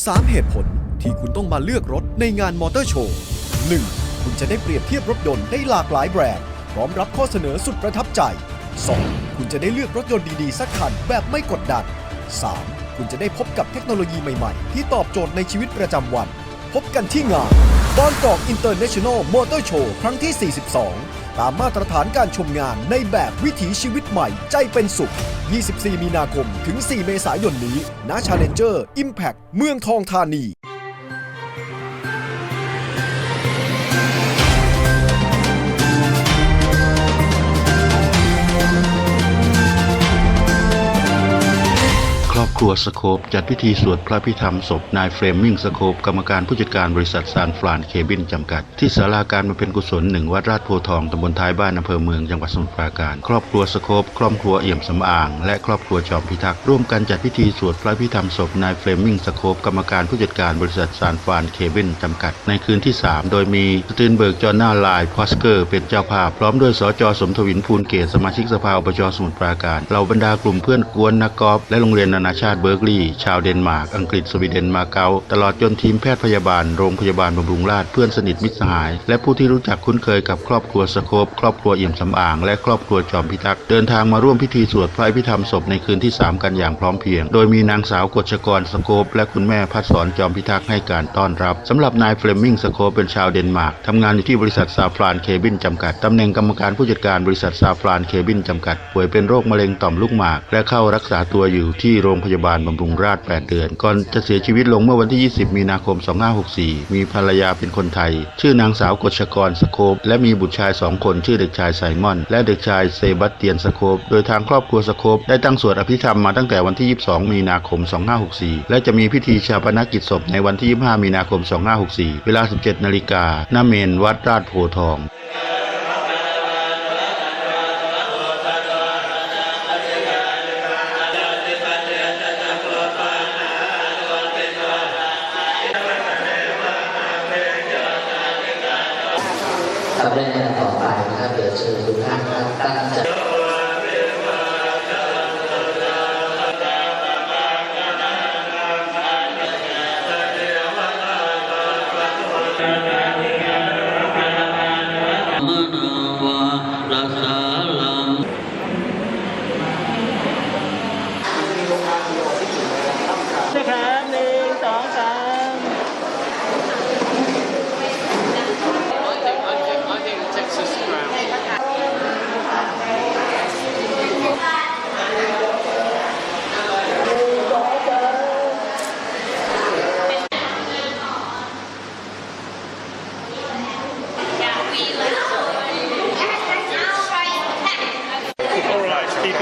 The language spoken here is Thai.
3 เหตุผลที่คุณต้องมาเลือกรถในงานมอเตอร์โชว์ 1. คุณจะได้เปรียบเทียบรถยนต์ได้หลากหลายแบรนด์ พร้อมรับข้อเสนอสุดประทับใจ 2. คุณจะได้เลือกรถยนต์ดีๆ สักคันแบบไม่กดดัน 3. คุณจะได้พบกับเทคโนโลยีใหม่ๆ ที่ตอบโจทย์ในชีวิตประจำวัน พบกันที่งาน บางกอกอินเตอร์เนชั่นแนลมอเตอร์โชว์ครั้งที่ 42 ตามมาตรฐานการชมงานในแบบวิถีชีวิตใหม่ใจเป็นสุข 24 มีนาคมถึง 4 เมษายนนี้ณ Challenger Impact เมืองทองธานี รอบครัวสโคปจัดพิธีสวดพระพิธรรมศพนายเฟรมมิงสโคปกรรมการผู้จัดการบริษัทซานฟรานเคบินจำกัด ที่ศาลาการมาเป็นกุศลหนึ่งวัดราชโพทองตำบลท้ายบ้านอำเภอเมืองจังหวัดสมุทรปราการ ครอบครัวสโคปครอบครัวเอี่ยมสำอาง และครอบครัวจอมพิทักษ์ร่วมกันจัดพิธีสวดพระพิธรรมศพนายเฟรมมิงสโคปกรรมการผู้จัดการบริษัทซานฟรานเคบินจำกัด ในคืนที่ 3 โดยมีสตีนเบิร์กจอห์นนาไลน์พอสเกอร์เป็นเจ้าภาพพร้อมด้วยสจสมทวินภูลเกตสมาชิกสภาอบจสมุทรปราการเหล่าบรรดากลุ่มเพื่อนกวนนักกอล์ฟและโรงเรียนนานาชาติเบิร์กลีย์ชาวเดนมาร์ก อังกฤษสวีเดนมาเก๊าตลอดจนทีมแพทย์พยาบาล โรงพยาบาลบำรุงราษฎร์เพื่อนสนิทมิตรสหาย และผู้ที่รู้จักคุ้นเคยกับครอบครัวสโคปครอบครัวเอี่ยมสำอาง และครอบครัวจอมพิทักษ์เดินทางมาร่วมพิธีสวดพระอภิธรรมศพในคืนที่ 3 กันอย่างพร้อมเพรียง โดยมีนางสาวกฎชกรสโคปและคุณแม่พัดสอนจอมพิทักษ์ให้การต้อนรับสำหรับนายเฟลมิงสโคปเป็นชาวเดนมาร์กทำงานอยู่ที่บริษัทซาฟรานเคบินจำกัดตำแหน่งกรรมการผู้จัดการบริษัทซาฟรานเคบินจำกัดป่วยเป็นโรคมะเร็งต่อมลูกหมาก และเข้ารักษาตัวอยู่ที่โรงพยาบาลบำรุงราษฎร์8เดือน ก่อนจะเสียชีวิตลงเมื่อวันที่ 20 มีนาคม 2564 มีภรรยาเป็นคนไทย ชื่อนางสาวกฎชกรสโคปและมีบุตรชายสองคนชื่อเด็กชายไซมอน และเด็กชายเซบัสเตียนสโคปโดยทางครอบครัวสโคปได้ตั้งสวดอภิธรรมมาตั้งแต่วันที่ 22 มีนาคม 2564 และจะมีพิธีชาปนกิจศพในวันที่ 25 มีนาคม 2564 เวลา 17 นาฬิกาณเมนวัดราชโพทอง ครับเรื่องนี้ต่อไปนะครับเดี๋ยวเชิญทุกท่านตั้งใจ มนาวารัสสาลัง นะครับหนึ่งสองสาม All right, keep in touch. We'll see you soon. Yeah. Well done.